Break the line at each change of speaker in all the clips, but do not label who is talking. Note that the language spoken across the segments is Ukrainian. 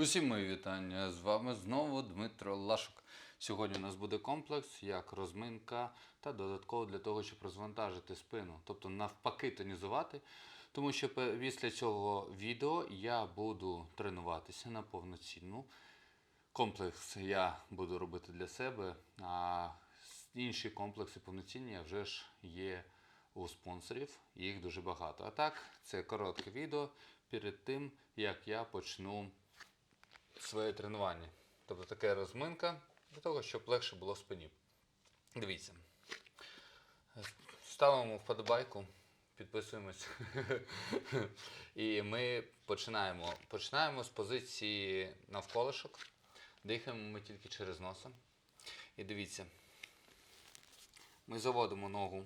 Усім мої вітання. З вами знову Дмитро Лашук. Сьогодні у нас буде комплекс як розминка та додатково для того, щоб розвантажити спину, тобто навпаки тонізувати. Тому що після цього відео я буду тренуватися на повноцінну. Комплекс я буду робити для себе, а інші комплекси повноцінні вже ж є у спонсорів, їх дуже багато. А так, це коротке відео перед тим, як я почну своє тренування. Тобто така розминка для того, щоб легше було спині. Дивіться. Ставимо вподобайку, підписуємось. І ми починаємо. Починаємо з позиції навколишок. Дихаємо ми тільки через носа. І дивіться. Ми заводимо ногу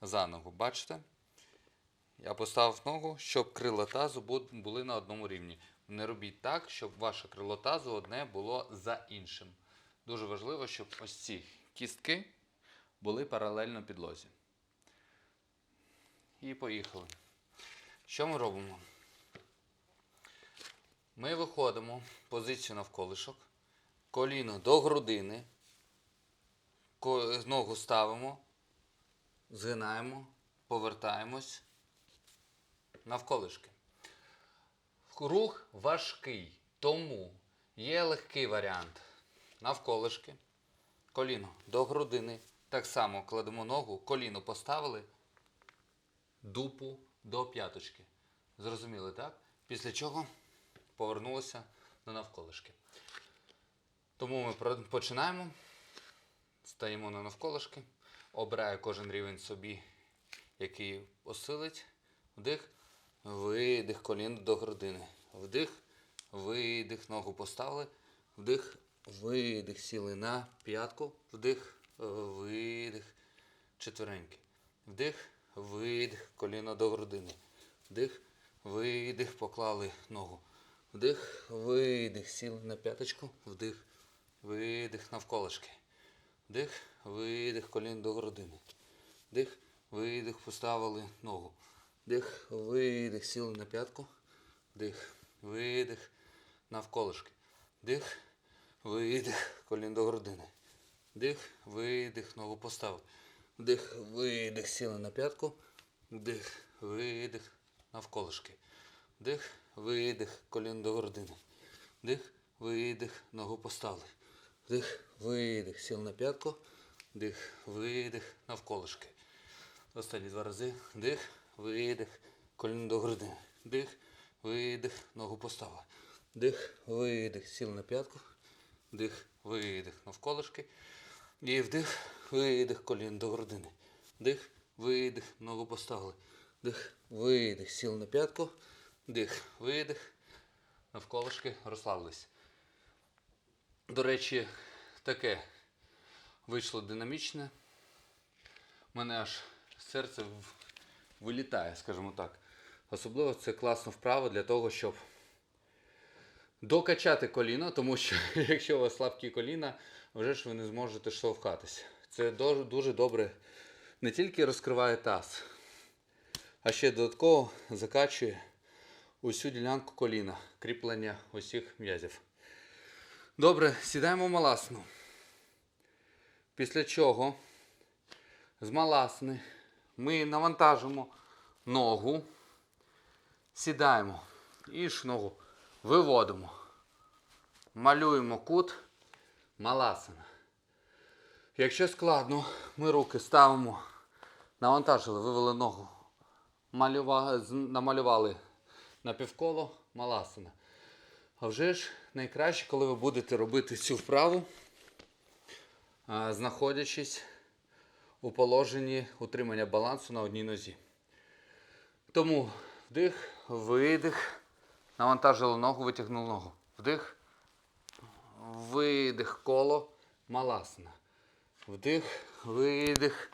за ногу. Бачите? Я поставив ногу, щоб крила тазу були на одному рівні. Не робіть так, щоб ваше крило тазу одне було за іншим. Дуже важливо, щоб ось ці кістки були паралельно підлозі. І поїхали. Що ми робимо? Ми виходимо позицію навколишок, коліно до грудини, ногу ставимо, згинаємо, повертаємось навколишки. Рух важкий, тому є легкий варіант. Навколишки, коліно до грудини. Так само кладемо ногу, коліно поставили, дупу до п'яточки. Зрозуміли, так? Після чого повернулися на навколишки. Тому ми починаємо. Стаємо на навколишки. Обираю кожен рівень собі, який осилить. Вдих, видих, коліно до грудини. Вдих, видих, ногу поставили. Вдих, видих, сіли на п'ятку. Вдих, видих, четвереньки. Вдих, видих, коліно до грудини. Вдих, видих, поклали ногу. Вдих, видих, сіли на п'яточку. Вдих, видих, навколишки. Вдих, видих, колін до грудини. Вдих, видих, поставили ногу. Вдих, видих, сіли на п'ятку. Вдих, видих, навколишки. Вдих, видих, колін до грудини. Вдих, видих, ногу поставили. Вдих, видих, сіли на п'ятку. Вдих, видих, навколишки. Вдих, видих, колін до грудини. Вдих, видих, ногу поставили. Вдих, видих, сіл на п'ятку. Вдих, видих, навколишки. Останні два рази. Вдих, видих, коліно до грудини. Вдих, видих, ногу поставили. Вдих, видих, сіл на п'ятку. Вдих, видих, навколишки. І вдих, видих, коліно до грудини. Вдих, видих, ногу поставили. Вдих, видих, сіл на п'ятку. Вдих, видих, навколишки розслабились. До речі, таке вийшло динамічне. Мене аж серце в- вилітає, скажімо так. Особливо це класна вправа для того, щоб докачати коліно, тому що якщо у вас слабкі коліна, вже ж ви не зможете штовхатися. Це дуже, дуже добре не тільки розкриває таз, а ще додатково закачує усю ділянку коліна, кріплення усіх м'язів. Добре, сідаємо в маласну. Після чого з маласни ми навантажимо ногу, сідаємо і ногу виводимо. Малюємо кут маласана. Якщо складно, ми руки ставимо, навантажили, вивели ногу, малюва- намалювали на півколо маласана. А вже ж найкраще, коли ви будете робити цю вправу, знаходячись у положенні утримання балансу на одній нозі. Тому вдих, видих, навантажили ногу, витягнули ногу. Вдих, видих, коло, маласана. Вдих, видих,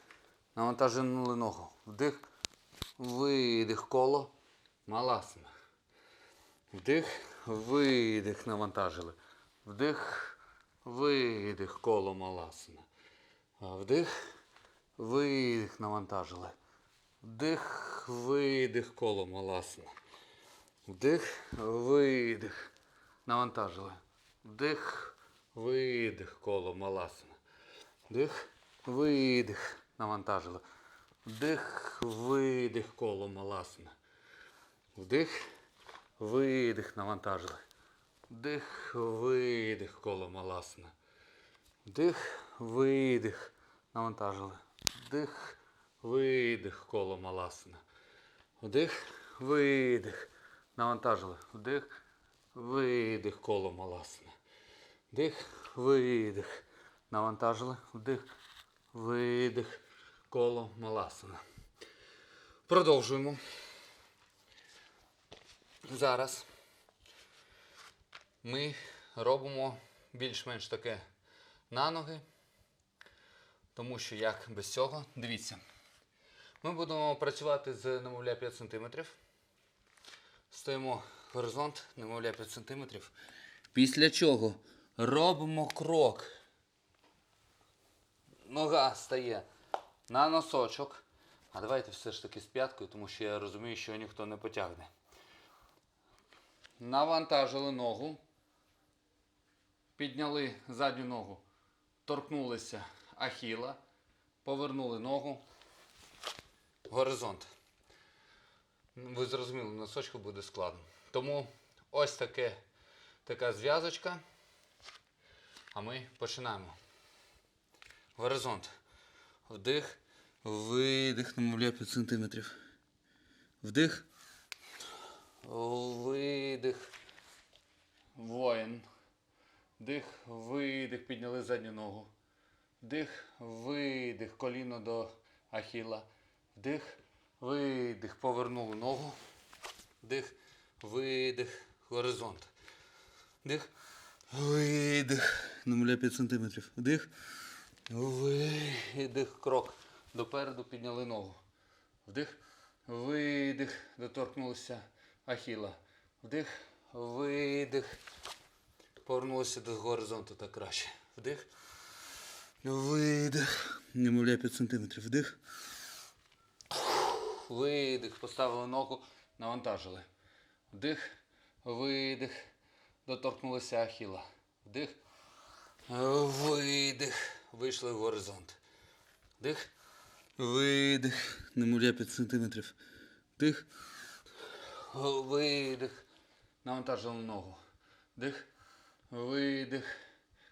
навантажили ногу. Вдих, видих, коло, маласана. Вдих, видих, навантажили. Вдих, видих, коло маласана. А Вдих, видих, навантажили. Вдих, видих, коло маласана. Вдих, видих, навантажили. Вдих, видих, коло маласана. Вдих, видих, навантажили. Вдих, видих, коло маласана. Вдих, видих, навантажили. Вдих, видих, коло маласана. Вдих, видих, навантажили. Вдих, видих, коло маласана. Вдих, видих, навантажили. Вдих, видих, коло маласана. Вдих, видих, навантажили. Вдих, видих, коло маласана. Продовжуємо. Зараз ми робимо більш-менш таке на ноги. Тому що як без цього, дивіться. Ми будемо працювати з немовля 5 см. Стоїмо горизонт, немовля 5 см. Після чого робимо крок. Нога стає на носочок. А давайте все ж таки з п'яткою, тому що я розумію, що ніхто не потягне. Навантажили ногу. Підняли задню ногу. Торкнулися ахіла. Повернули ногу. Горизонт. Ви зрозуміли, носочку буде складно. Тому ось таке, така зв'язочка. А ми починаємо. Горизонт. Вдих. Видих, намовляю 5 см. Вдих. Видих. Воїн. Вдих, видих, підняли задню ногу. Вдих, видих, коліно до ахіла. Вдих, видих, повернули ногу. Вдих, видих, горизонт. Вдих, видих, намовляю 5 см. Вдих, видих, крок. Допереду підняли ногу. Вдих, видих, доторкнулися ахіла. Вдих, видих. Повернулися до горизонту так краще. Вдих. Видих. Немовляй 5 см. Вдих. Видих. Поставили ногу, навантажили. Вдих. Видих. Доторкнулися ахіла. Вдих. Видих. Вийшли в горизонт. Вдих. Видих. Немовляй 5 см. Вдих. Видих. Навантажили ногу. Вдих. Видих.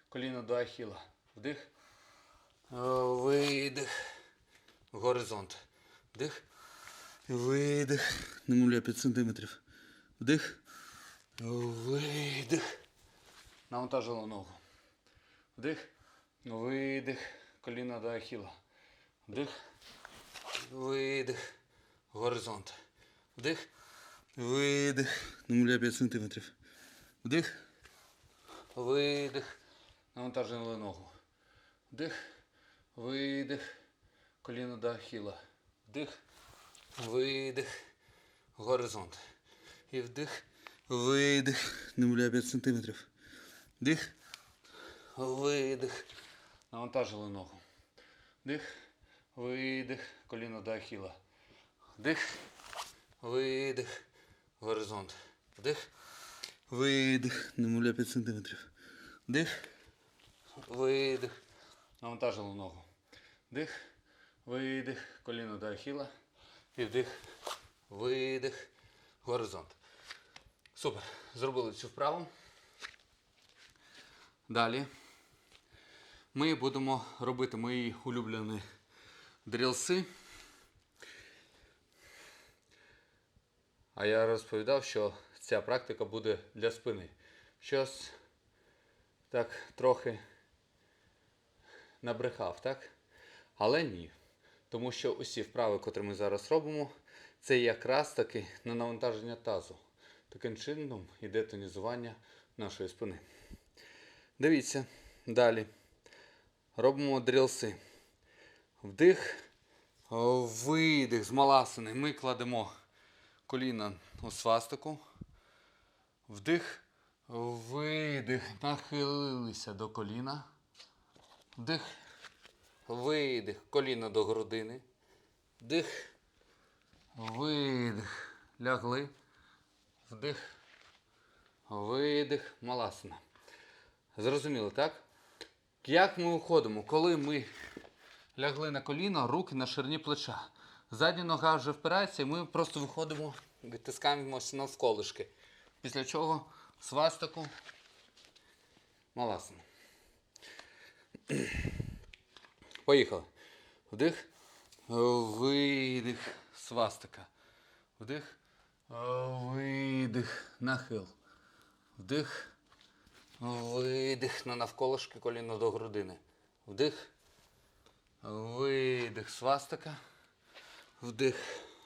Коліно до ахіла. Вдих. Видих. Горизонт. Вдих. Видих. Немовля 5 см. Вдих. Видих. Навантажили ногу. Вдих. Видих. Коліно до ахіла. Вдих. Видих. Горизонт. Вдих. Видих. Немовля 5 см. Вдих. Видих. Навантажили ногу. Вдих. Видих. Коліно до ахіла. Вдих. Видих. Горизонт. І вдих. Видих. Немовля 5 см. Вдих. Видих. Навантажили ногу. Вдих. Видих. Коліно до ахіла. Вдих. Видих. Горизонт. Вдих. Видих. Немовля 5 см. Вдих. Видих. Навантажили ногу. Вдих. Видих. Коліно до ахіла. І вдих. Видих. Горизонт. Супер. Зробили цю вправу. Далі. Ми будемо робити мої улюблені дрілси. А я розповідав, що ця практика буде для спини. Щось так трохи набрехав, так? Але ні. Тому що усі вправи, котрі ми зараз робимо, це якраз таки на навантаження тазу. Таким чином йде тонізування нашої спини. Дивіться, далі. Робимо дрілси. Вдих, видих з маласини. Ми кладемо коліна у свастику. Вдих, видих. Нахилилися до коліна. Вдих, видих. Коліно до грудини. Вдих, видих. Лягли. Вдих, видих, маласана. Зрозуміло, так? Як ми уходимо? Коли ми лягли на коліно, руки на ширині плеча. Задня нога вже впирається, і ми просто виходимо, відтискаємося навколишки. Після чого свастику маласана. Поїхали. Вдих, видих, свастика. Вдих, видих, нахил. Вдих, видих на навколишки коліно до грудини. Вдих, видих, свастика. Вдих,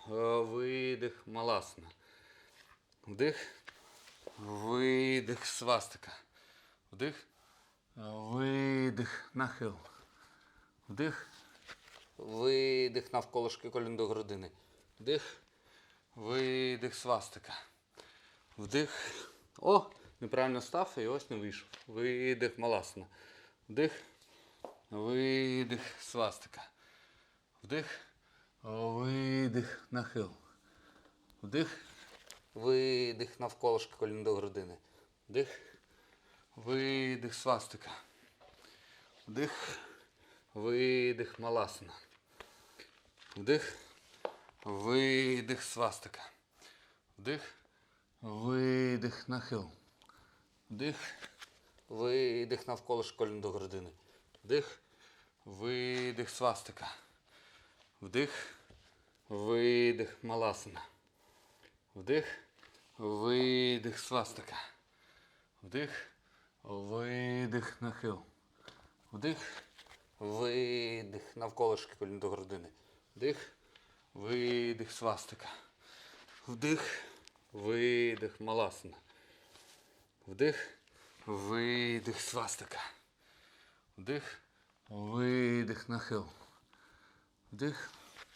видих, маласана. Вдих, видих, свастика. Вдих, видих, нахил. Вдих, видих навколишки колін до грудини. Вдих, видих, свастика. Вдих. О, неправильно став і ось не вийшов. Видих, маласана. Вдих, видих, свастика. Вдих, видих, нахил. Вдих, видих навколишки колін до грудини. Вдих, видих, свастика. Вдих, видих, маласана. Вдих, видих, свастика. Вдих, видих, нахил. Вдих, видих навколо колін до грудини. Вдих, видих, свастика. Вдих, видих, маласана. Вдих, видих, свастика. Вдих, видих, нахил. Вдих, видих навколишки колін до грудини. Вдих, видих, свастика. Вдих, видих, маласана. Вдих, видих, свастика. Вдих, видих, нахил. Вдих,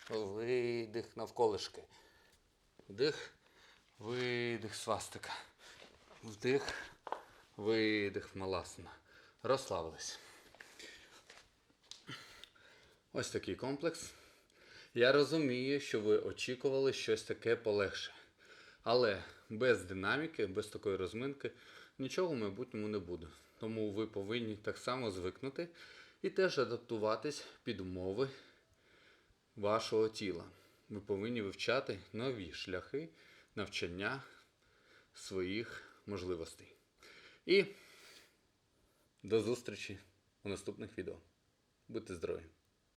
видих навколишки. Вдих, видих, свастика. Вдих, видих, маласана. Розслабились. Ось такий комплекс. Я розумію, що ви очікували щось таке полегше. Але без динаміки, без такої розминки нічого в майбутньому не буде. Тому ви повинні так само звикнути і теж адаптуватись під умови вашого тіла. Ви повинні вивчати нові шляхи навчання своїх можливостей. І до зустрічі у наступних відео. Будьте здорові!